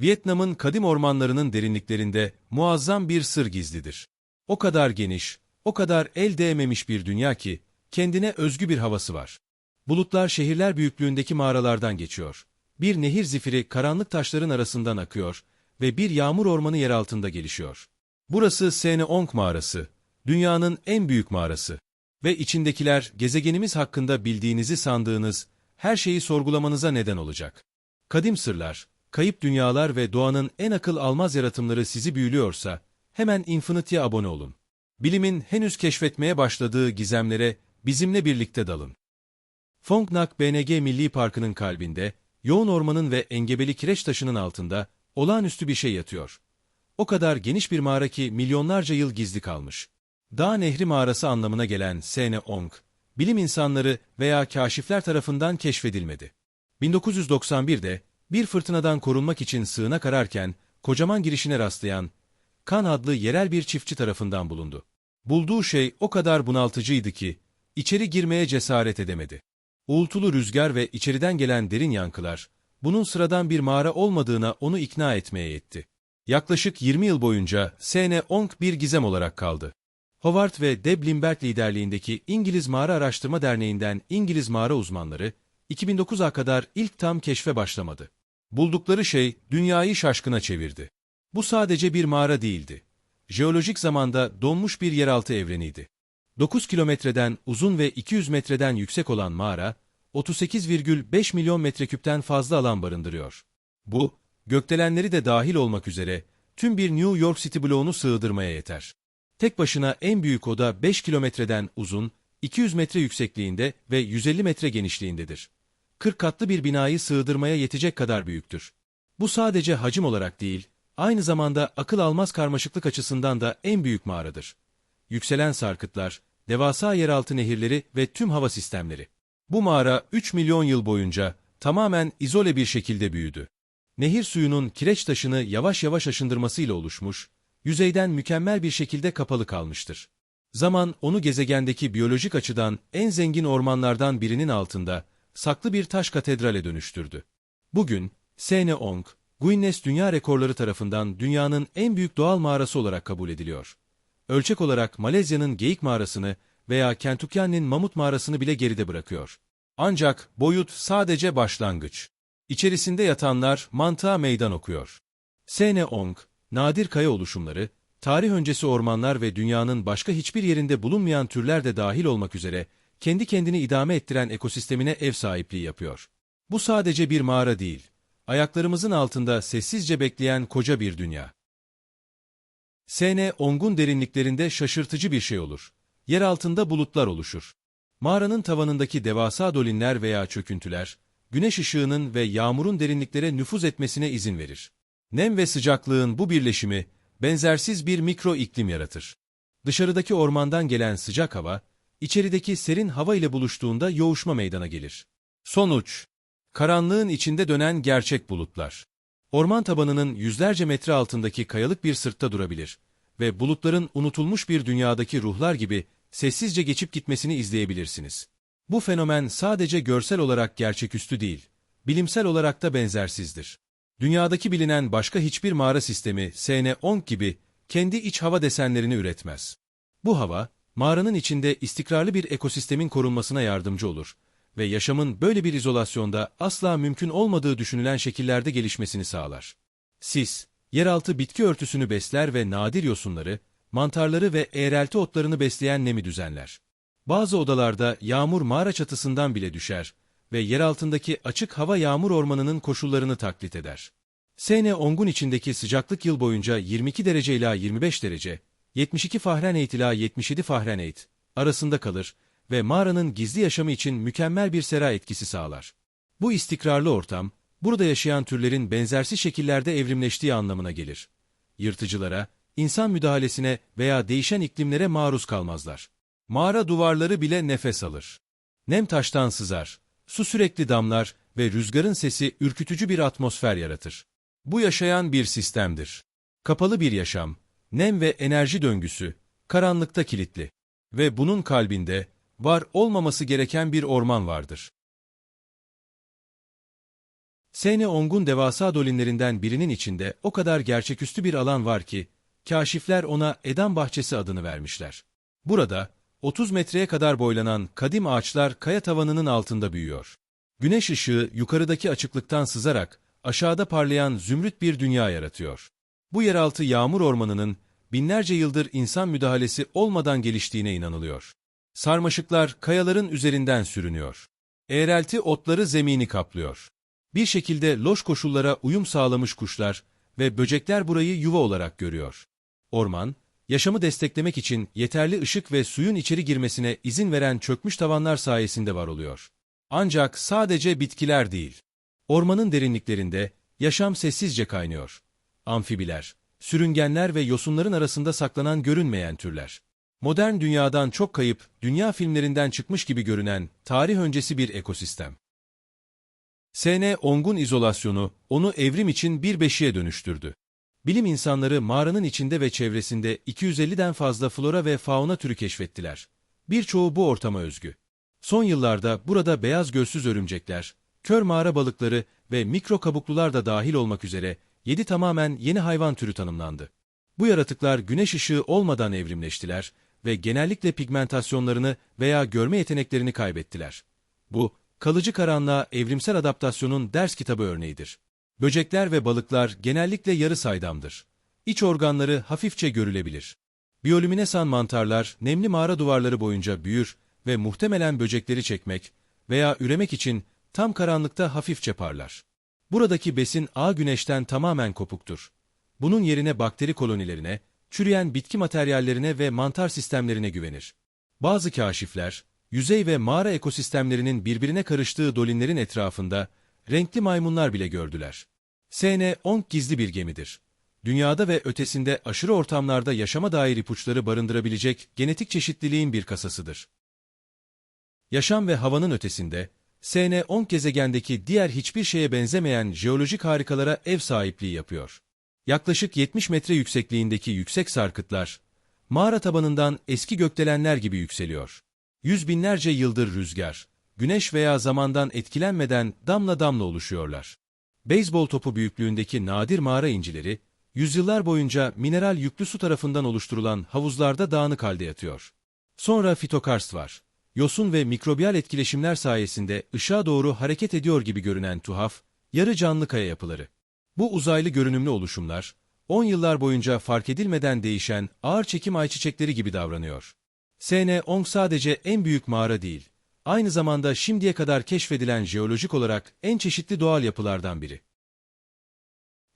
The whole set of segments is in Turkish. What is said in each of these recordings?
Vietnam'ın kadim ormanlarının derinliklerinde muazzam bir sır gizlidir. O kadar geniş, o kadar el değmemiş bir dünya ki, kendine özgü bir havası var. Bulutlar şehirler büyüklüğündeki mağaralardan geçiyor. Bir nehir zifiri karanlık taşların arasından akıyor ve bir yağmur ormanı yer altında gelişiyor. Burası Seneong mağarası, dünyanın en büyük mağarası. Ve içindekiler gezegenimiz hakkında bildiğinizi sandığınız her şeyi sorgulamanıza neden olacak. Kadim sırlar, kayıp dünyalar ve doğanın en akıl almaz yaratımları sizi büyülüyorsa, hemen Infinity'ye abone olun. Bilimin henüz keşfetmeye başladığı gizemlere bizimle birlikte dalın. Phong Nak BNG Milli Parkı'nın kalbinde, yoğun ormanın ve engebeli kireç taşının altında olağanüstü bir şey yatıyor. O kadar geniş bir mağara ki milyonlarca yıl gizli kalmış. Dağ Nehri mağarası anlamına gelen Sene Ong, bilim insanları veya kaşifler tarafından keşfedilmedi. 1991'de bir fırtınadan korunmak için sığınak ararken kocaman girişine rastlayan Kan adlı yerel bir çiftçi tarafından bulundu. Bulduğu şey o kadar bunaltıcıydı ki içeri girmeye cesaret edemedi. Uğultulu rüzgar ve içeriden gelen derin yankılar bunun sıradan bir mağara olmadığına onu ikna etmeye yetti. Yaklaşık 20 yıl boyunca Sene Ong bir gizem olarak kaldı. Howard ve Deb Lindbergh liderliğindeki İngiliz Mağara Araştırma Derneği'nden İngiliz mağara uzmanları 2009'a kadar ilk tam keşfe başlamadı. Buldukları şey dünyayı şaşkına çevirdi. Bu sadece bir mağara değildi. Jeolojik zamanda donmuş bir yeraltı evreniydi. 9 kilometreden uzun ve 200 metreden yüksek olan mağara, 38,5 milyon metreküpten fazla alan barındırıyor. Bu, gökdelenleri de dahil olmak üzere tüm bir New York City bloğunu sığdırmaya yeter. Tek başına en büyük oda 5 kilometreden uzun, 200 metre yüksekliğinde ve 150 metre genişliğindedir. 40 katlı bir binayı sığdırmaya yetecek kadar büyüktür. Bu sadece hacim olarak değil, aynı zamanda akıl almaz karmaşıklık açısından da en büyük mağaradır. Yükselen sarkıtlar, devasa yeraltı nehirleri ve tüm hava sistemleri. Bu mağara 3 milyon yıl boyunca tamamen izole bir şekilde büyüdü. Nehir suyunun kireç taşını yavaş yavaş aşındırmasıyla oluşmuş, yüzeyden mükemmel bir şekilde kapalı kalmıştır. Zaman onu gezegendeki biyolojik açıdan en zengin ormanlardan birinin altında saklı bir taş katedrale dönüştürdü. Bugün Seneong, Guinness Dünya Rekorları tarafından dünyanın en büyük doğal mağarası olarak kabul ediliyor. Ölçek olarak Malezya'nın Geyik Mağarası'nı veya Kentucky'nin Mamut Mağarası'nı bile geride bırakıyor. Ancak boyut sadece başlangıç. İçerisinde yatanlar mantığa meydan okuyor. Seneong, nadir kaya oluşumları, tarih öncesi ormanlar ve dünyanın başka hiçbir yerinde bulunmayan türler de dahil olmak üzere kendi kendini idame ettiren ekosistemine ev sahipliği yapıyor. Bu sadece bir mağara değil, ayaklarımızın altında sessizce bekleyen koca bir dünya. Sene ongun derinliklerinde şaşırtıcı bir şey olur. Yer altında bulutlar oluşur. Mağaranın tavanındaki devasa dolinler veya çöküntüler, güneş ışığının ve yağmurun derinliklere nüfuz etmesine izin verir. Nem ve sıcaklığın bu birleşimi, benzersiz bir mikro iklim yaratır. Dışarıdaki ormandan gelen sıcak hava, içerideki serin hava ile buluştuğunda yoğuşma meydana gelir. Sonuç, karanlığın içinde dönen gerçek bulutlar. Orman tabanının yüzlerce metre altındaki kayalık bir sırtta durabilir ve bulutların unutulmuş bir dünyadaki ruhlar gibi sessizce geçip gitmesini izleyebilirsiniz. Bu fenomen sadece görsel olarak gerçeküstü değil, bilimsel olarak da benzersizdir. Dünyadaki bilinen başka hiçbir mağara sistemi SN10 gibi kendi iç hava desenlerini üretmez. Bu hava, mağaranın içinde istikrarlı bir ekosistemin korunmasına yardımcı olur ve yaşamın böyle bir izolasyonda asla mümkün olmadığı düşünülen şekillerde gelişmesini sağlar. Sis, yeraltı bitki örtüsünü besler ve nadir yosunları, mantarları ve eğrelti otlarını besleyen nemi düzenler. Bazı odalarda yağmur mağara çatısından bile düşer ve yer altındaki açık hava yağmur ormanının koşullarını taklit eder. Sene ongun içindeki sıcaklık yıl boyunca 22 derece ila 25 derece, 72 Fahrenheit ila 77 Fahrenheit arasında kalır ve mağaranın gizli yaşamı için mükemmel bir sera etkisi sağlar. Bu istikrarlı ortam, burada yaşayan türlerin benzersiz şekillerde evrimleştiği anlamına gelir. Yırtıcılara, insan müdahalesine veya değişen iklimlere maruz kalmazlar. Mağara duvarları bile nefes alır. Nem taştan sızar, su sürekli damlar ve rüzgarın sesi ürkütücü bir atmosfer yaratır. Bu yaşayan bir sistemdir. Kapalı bir yaşam, nem ve enerji döngüsü, karanlıkta kilitli. Ve bunun kalbinde, var olmaması gereken bir orman vardır. Sene Ong'un devasa dolinlerinden birinin içinde o kadar gerçeküstü bir alan var ki, kaşifler ona Eden Bahçesi adını vermişler. Burada, 30 metreye kadar boylanan kadim ağaçlar kaya tavanının altında büyüyor. Güneş ışığı yukarıdaki açıklıktan sızarak aşağıda parlayan zümrüt bir dünya yaratıyor. Bu yeraltı yağmur ormanının binlerce yıldır insan müdahalesi olmadan geliştiğine inanılıyor. Sarmaşıklar kayaların üzerinden sürünüyor. Eğrelti otları zemini kaplıyor. Bir şekilde loş koşullara uyum sağlamış kuşlar ve böcekler burayı yuva olarak görüyor. Orman, yaşamı desteklemek için yeterli ışık ve suyun içeri girmesine izin veren çökmüş tavanlar sayesinde var oluyor. Ancak sadece bitkiler değil. Ormanın derinliklerinde yaşam sessizce kaynıyor. Amfibiler, sürüngenler ve yosunların arasında saklanan görünmeyen türler. Modern dünyadan çok kayıp, dünya filmlerinden çıkmış gibi görünen tarih öncesi bir ekosistem. SN Ong'un izolasyonu onu evrim için bir beşiğe dönüştürdü. Bilim insanları mağaranın içinde ve çevresinde 250'den fazla flora ve fauna türü keşfettiler. Birçoğu bu ortama özgü. Son yıllarda burada beyaz gözsüz örümcekler, kör mağara balıkları ve mikro kabuklular da dahil olmak üzere 7 tamamen yeni hayvan türü tanımlandı. Bu yaratıklar güneş ışığı olmadan evrimleştiler ve genellikle pigmentasyonlarını veya görme yeteneklerini kaybettiler. Bu, kalıcı karanlığa evrimsel adaptasyonun ders kitabı örneğidir. Böcekler ve balıklar genellikle yarı saydamdır. İç organları hafifçe görülebilir. Biyolüminesan mantarlar nemli mağara duvarları boyunca büyür ve muhtemelen böcekleri çekmek veya üremek için tam karanlıkta hafifçe parlar. Buradaki besin ağ güneşten tamamen kopuktur. Bunun yerine bakteri kolonilerine, çürüyen bitki materyallerine ve mantar sistemlerine güvenir. Bazı kaşifler, yüzey ve mağara ekosistemlerinin birbirine karıştığı dolinlerin etrafında renkli maymunlar bile gördüler. SN-10 gizli bir gemidir. Dünyada ve ötesinde aşırı ortamlarda yaşama dair ipuçları barındırabilecek genetik çeşitliliğin bir kasasıdır. Yaşam ve havanın ötesinde, SN-10 gezegendeki diğer hiçbir şeye benzemeyen jeolojik harikalara ev sahipliği yapıyor. Yaklaşık 70 metre yüksekliğindeki yüksek sarkıtlar, mağara tabanından eski gökdelenler gibi yükseliyor. Yüz binlerce yıldır rüzgar, güneş veya zamandan etkilenmeden damla damla oluşuyorlar. Beyzbol topu büyüklüğündeki nadir mağara incileri, yüzyıllar boyunca mineral yüklü su tarafından oluşturulan havuzlarda dağınık halde yatıyor. Sonra fitokarst var. Yosun ve mikrobiyal etkileşimler sayesinde ışığa doğru hareket ediyor gibi görünen tuhaf, yarı canlı kaya yapıları. Bu uzaylı görünümlü oluşumlar, 10 yıllar boyunca fark edilmeden değişen ağır çekim ayçiçekleri gibi davranıyor. SN-10 sadece en büyük mağara değil, aynı zamanda şimdiye kadar keşfedilen jeolojik olarak en çeşitli doğal yapılardan biri.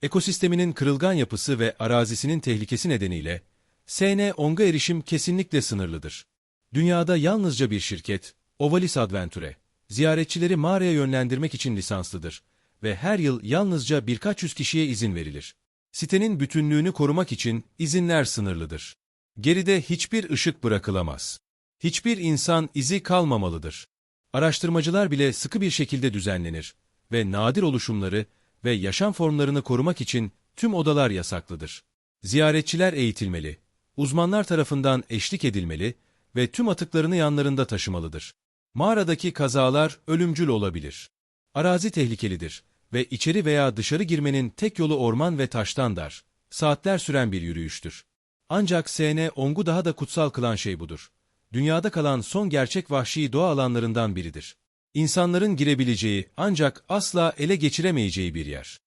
Ekosisteminin kırılgan yapısı ve arazisinin tehlikesi nedeniyle, SN-10'a erişim kesinlikle sınırlıdır. Dünyada yalnızca bir şirket, Ovalis Adventure, ziyaretçileri mağaraya yönlendirmek için lisanslıdır ve her yıl yalnızca birkaç yüz kişiye izin verilir. Sitenin bütünlüğünü korumak için izinler sınırlıdır. Geride hiçbir ışık bırakılamaz. Hiçbir insan izi kalmamalıdır. Araştırmacılar bile sıkı bir şekilde düzenlenir ve nadir oluşumları ve yaşam formlarını korumak için tüm odalar yasaklıdır. Ziyaretçiler eğitilmeli, uzmanlar tarafından eşlik edilmeli ve tüm atıklarını yanlarında taşımalıdır. Mağaradaki kazalar ölümcül olabilir. Arazi tehlikelidir ve içeri veya dışarı girmenin tek yolu orman ve taştan dar, saatler süren bir yürüyüştür. Ancak SN Ong'u daha da kutsal kılan şey budur. Dünyada kalan son gerçek vahşi doğa alanlarından biridir. İnsanların girebileceği ancak asla ele geçiremeyeceği bir yer.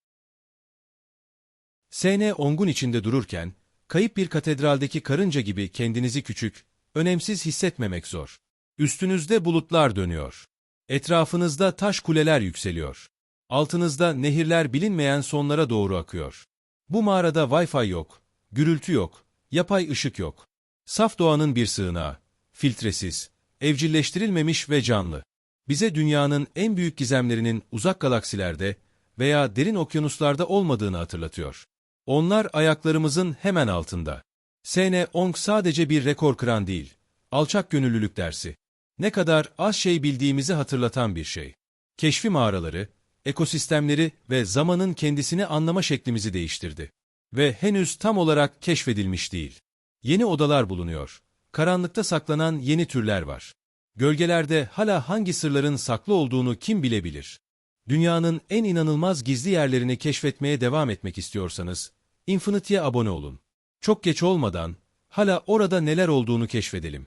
SN Ong'un içinde dururken, kayıp bir katedraldeki karınca gibi kendinizi küçük, önemsiz hissetmemek zor. Üstünüzde bulutlar dönüyor. Etrafınızda taş kuleler yükseliyor. Altınızda nehirler bilinmeyen sonlara doğru akıyor. Bu mağarada Wi-Fi yok, gürültü yok, yapay ışık yok. Saf doğanın bir sığınağı, filtresiz, evcilleştirilmemiş ve canlı. Bize dünyanın en büyük gizemlerinin uzak galaksilerde veya derin okyanuslarda olmadığını hatırlatıyor. Onlar ayaklarımızın hemen altında. SN Ong sadece bir rekor kıran değil, alçak gönüllülük dersi. Ne kadar az şey bildiğimizi hatırlatan bir şey. Keşfi mağaraları, ekosistemleri ve zamanın kendisini anlama şeklimizi değiştirdi. Ve henüz tam olarak keşfedilmiş değil. Yeni odalar bulunuyor. Karanlıkta saklanan yeni türler var. Gölgelerde hala hangi sırların saklı olduğunu kim bilebilir? Dünyanın en inanılmaz gizli yerlerini keşfetmeye devam etmek istiyorsanız, Infinity'ye abone olun. Çok geç olmadan, hala orada neler olduğunu keşfedelim.